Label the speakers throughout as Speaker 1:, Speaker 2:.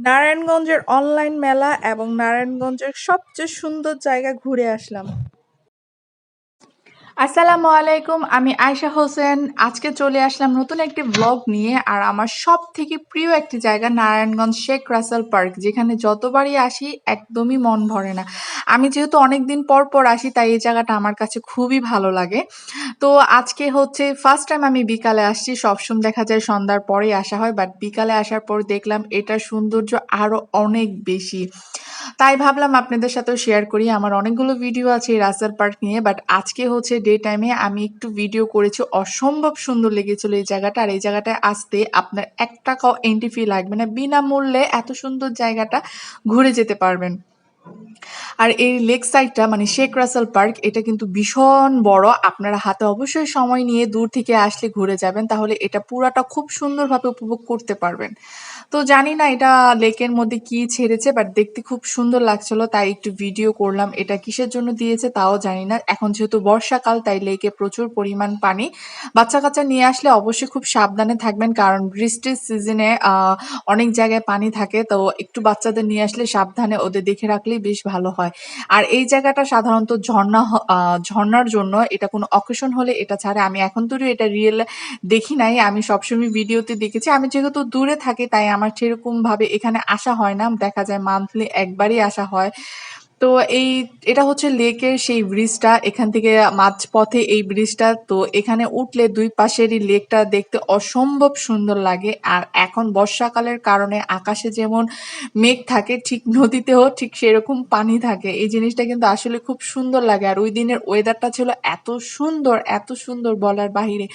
Speaker 1: নারায়ণগঞ্জের অনলাইন মেলা এবং নারায়ণগঞ্জের সবচেয়ে সুন্দর জায়গা ঘুরে আসলাম। আসসালামু আলাইকুম, আমি আয়শা হোসেন। আজকে চলে আসলাম নতুন একটি ব্লগ নিয়ে, আর আমার সব থেকে প্রিয় একটি জায়গা নারায়ণগঞ্জ শেখ রাসেল পার্ক, যেখানে যতবারই আসি একদমই মন ভরে না। আমি যেহেতু অনেক দিন পর পর আসি, তাই এই জায়গাটা আমার কাছে খুবই ভালো লাগে। তো আজকে হচ্ছে ফার্স্ট টাইম আমি বিকালে আসছি, সবসময় দেখা যায় সন্ধ্যার পরেই আসা হয় বাট বিকালে আসার পর দেখলাম এটার সৌন্দর্য আরও অনেক বেশি। তাই ভাবলাম আপনাদের সাথেও শেয়ার করি। আমার অনেকগুলো ভিডিও আছে এই রাজার পার্ক নিয়ে বাট আজকে হচ্ছে ডে টাইমে আমি একটু ভিডিও করেছি। অসম্ভব সুন্দর লেগেছিল এই জায়গাটা, আর এই জায়গাটায় আসতে আপনার এক টাকাও এন্ট্রি ফি লাগবে না। বিনামূল্যে এত সুন্দর জায়গাটা ঘুরে যেতে পারবেন। আর এই লেক সাইডটা মানে শেখ রাসেল পার্ক, এটা কিন্তু ভীষণ বড়। আপনারা হাতে অবশ্যই সময় নিয়ে দূর থেকে আসলে ঘুরে যাবেন, তাহলে এটা পুরাটা খুব সুন্দরভাবে উপভোগ করতে পারবেন। তো জানি না এটা লেকের মধ্যে কি ছেড়েছে বাট দেখতে খুব সুন্দর লাগছিল, তাই একটু ভিডিও করলাম, এটা কিসের জন্য দিয়েছে তাও জানি না। এখন যেহেতু বর্ষাকাল, তাই লেকে প্রচুর পরিমাণ পানি। বাচ্চা কাচ্চা নিয়ে আসলে অবশ্যই খুব সাবধানে থাকবেন, কারণ বৃষ্টির সিজনে অনেক জায়গায় পানি থাকে, তো একটু বাচ্চাদের নিয়ে আসলে সাবধানে ওদের দেখে রাখলেই বেশ ভালো হয়। আর এই জায়গাটা সাধারণত ঝর্ণা ঝর্ণার জন্য এটা কোনো অকেশন হলে এটা ছাড়া। আমি এখন তো এটা রিয়েল দেখি নাই, আমি সবসময় ভিডিওতে দেখেছি। আমি যেহেতু দূরে থাকি, তাই আমার সেরকম ভাবে এখানে আসা হয় না। দেখা যায় মান্থলি একবারই আসা হয়। তো এই, এটা হচ্ছে লেকের সেই ব্রিজটা, এখান থেকে মাঝপথে এই ব্রিজটা। তো এখানে উঠলে দুই পাশেরই লেকটা দেখতে অসম্ভব সুন্দর লাগে। আর এখন বর্ষাকালের কারণে আকাশে যেমন মেঘ থাকে, ঠিক নদীতেও ঠিক সেরকম পানি থাকে। এই জিনিসটা কিন্তু আসলে খুব সুন্দর লাগে। আর ওই দিনের ওয়েদারটা ছিল এত সুন্দর এত সুন্দর বলার বাহিরে।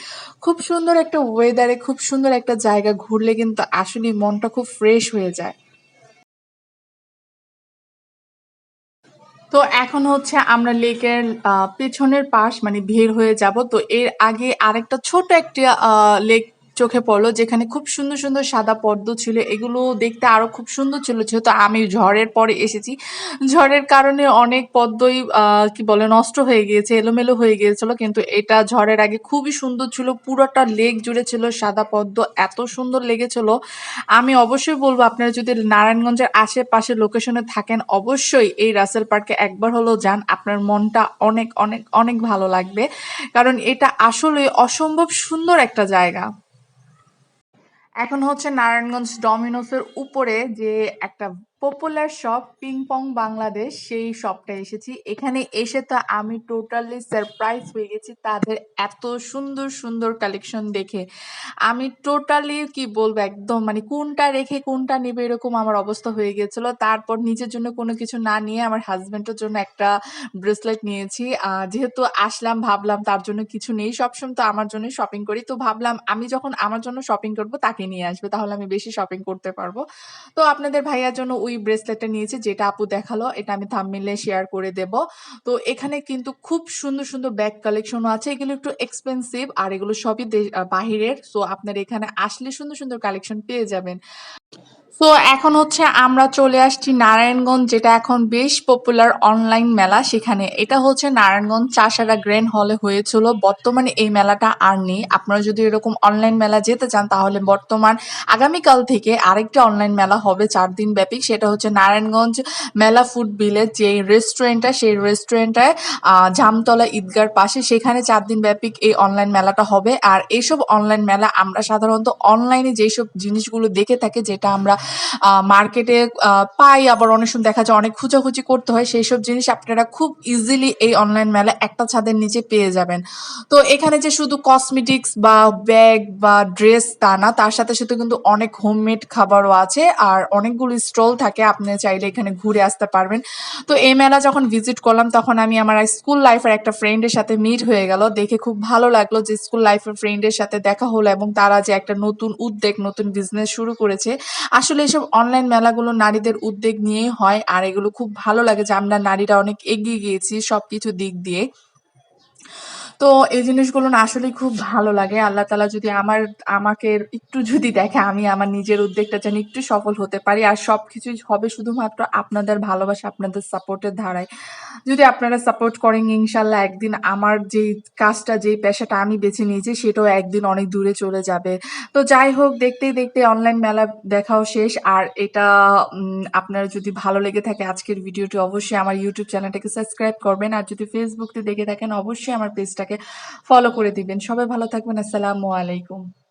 Speaker 1: খুব সুন্দর একটা ওয়েদারে খুব সুন্দর একটা জায়গা ঘুরলে কিন্তু আসলে মনটা খুব ফ্রেশ হয়ে যায়। তো এখন হচ্ছে আমরা লেকের পেছনের পাশ মানে ভিড় হয়ে যাব। তো এর আগে আরেকটা ছোট একটা লেক চোখে পড়ল, যেখানে খুব সুন্দর সুন্দর সাদা পদ্ম ছিল। এগুলো দেখতে আরও খুব সুন্দর ছিল, যেহেতু আমি ঝড়ের পরে এসেছি। ঝড়ের কারণে অনেক পদ্মই কি বলে, নষ্ট হয়ে গিয়েছে, এলোমেলো হয়ে গিয়েছিল, কিন্তু এটা ঝড়ের আগে খুবই সুন্দর ছিল। পুরোটা লেক জুড়ে ছিল সাদা পদ্ম এত সুন্দর লেগেছিল। আমি অবশ্যই বলব, আপনারা যদি নারায়ণগঞ্জের আশেপাশে লোকেশনে থাকেন, অবশ্যই এই রাসেল পার্কে একবার হলেও যান। আপনার মনটা অনেক অনেক অনেক ভালো লাগবে। কারণ এটা আসলে অসম্ভব সুন্দর একটা জায়গা। এখন হচ্ছে নারায়ণগঞ্জ ডমিনোসের উপরে যে একটা popular shop ping pong Bangladesh সেই শপটা এসেছি। এখানে এসে তো আমি টোটালি সারপ্রাইজ হয়ে গেছি তাদের এত সুন্দর সুন্দর কালেকশন দেখে। আমি টোটালি কি বলব একদম মানে কোনটা রেখে কোনটা নেবে এরকম আমার অবস্থা হয়ে গেছিল। তারপর নিজের জন্য কোনো কিছু না নিয়ে আমার হাজব্যান্ডের জন্য একটা ব্রেসলেট নিয়েছি। যেহেতু আসলাম, ভাবলাম তার জন্য কিছু নেই সবসময় তো আমার জন্য শপিং করি। তো ভাবলাম আমি যখন আমার জন্য শপিং করব তাকে নিয়ে আসবে, তাহলে আমি বেশি শপিং করতে পারব। তো আপনাদের ভাইয়ার জন্য ওই ব্রেসলেটটা নিয়েছে, যেটা আপু দেখাল, এটা আমি থামমিলে শেয়ার করে দেব। তো এখানে কিন্তু খুব সুন্দর সুন্দর ব্যাগ কালেকশনও আছে। এগুলো একটু এক্সপেন্সিভ আর এগুলো সবই বাহিরের। সো আপনার এখানে আসলে সুন্দর সুন্দর কালেকশন পেয়ে যাবেন। তো এখন হচ্ছে আমরা চলে আসছি নারায়ণগঞ্জ, যেটা এখন বেশ পপুলার অনলাইন মেলা সেখানে। এটা হচ্ছে নারায়ণগঞ্জ চাষারা গ্র্যান্ড হলে হয়েছিল। বর্তমানে এই মেলাটা আর নেই। আপনারা যদি এরকম অনলাইন মেলা যেতে চান, তাহলে বর্তমান আগামীকাল থেকে আরেকটা অনলাইন মেলা হবে চার দিন ব্যাপী। সেটা হচ্ছে নারায়ণগঞ্জ মেলা ফুড ভিলেজ যে রেস্টুরেন্টটা সেই রেস্টুরেন্টটায় জামতলা ঈদগার পাশে। সেখানে চার দিন ব্যাপী এই অনলাইন মেলাটা হবে। আর এইসব অনলাইন মেলা আমরা সাধারণত অনলাইনে যেসব জিনিসগুলো দেখে থাকি, যেটা আমরা মার্কেটে পাই, আবার অনেক সময় দেখা যায় অনেক খুঁজাখুঁজি করতে হয় সেই সব জিনিস আপনারা খুব ইজিলি এই অনলাইন মেলা একটা ছাদের নিচে পেয়ে যাবেন। তো এখানে যে শুধু কসমেটিক্স বা ব্যাগ বা ড্রেস তা না, তার সাথে সাথে কিন্তু অনেক হোমমেড খাবারও আছে, আর অনেকগুলো স্টল থাকে, আপনি চাইলে এখানে ঘুরে আসতে পারবেন। তো এই মেলা যখন ভিজিট করলাম, তখন আমি আমার স্কুল লাইফের একটা ফ্রেন্ডের সাথে মিট হয়ে গেল, দেখে খুব ভালো লাগল যে স্কুল লাইফের ফ্রেন্ডের সাথে দেখা হলো, এবং তারা যে একটা নতুন উদ্যোগ, নতুন বিজনেস শুরু করেছে। আসলে এসব অনলাইন মেলাগুলো নারীদের উদ্যোগ নিয়েই হয় আর এগুলো খুব ভালো লাগে যে আমরা নারীরা অনেক এগিয়ে গিয়েছি সব কিছু দিক দিয়ে তো এই জিনিসগুলো না আসলে খুব ভালো লাগে। আল্লাহ তালা যদি আমার আমাকে একটু যদি দেখে আমি আমার নিজের উদ্যোগটা যেন একটু সফল হতে পারি। আর সব কিছুই হবে শুধুমাত্র আপনাদের ভালোবাসা, আপনাদের সাপোর্টের ধারায়। যদি আপনারা সাপোর্ট করেন ইনশাআল্লাহ একদিন আমার যে কাজটা, যে পেশাটা আমি বেছে নিয়েছি সেটাও একদিন অনেক দূরে চলে যাবে। তো যাই হোক দেখতে, দেখতে অনলাইন মেলা দেখাও শেষ। আর এটা আপনার যদি ভালো লেগে থাকে আজকের ভিডিওটি অবশ্যই আমার ইউটিউব চ্যানেলটাকে সাবস্ক্রাইব করবেন। আর যদি ফেসবুক থেকে দেখে থাকেন অবশ্যই আমার পেজটাকে ফলো করে দিবেন। সবাই ভালো থাকবেন। আসসালামু আলাইকুম।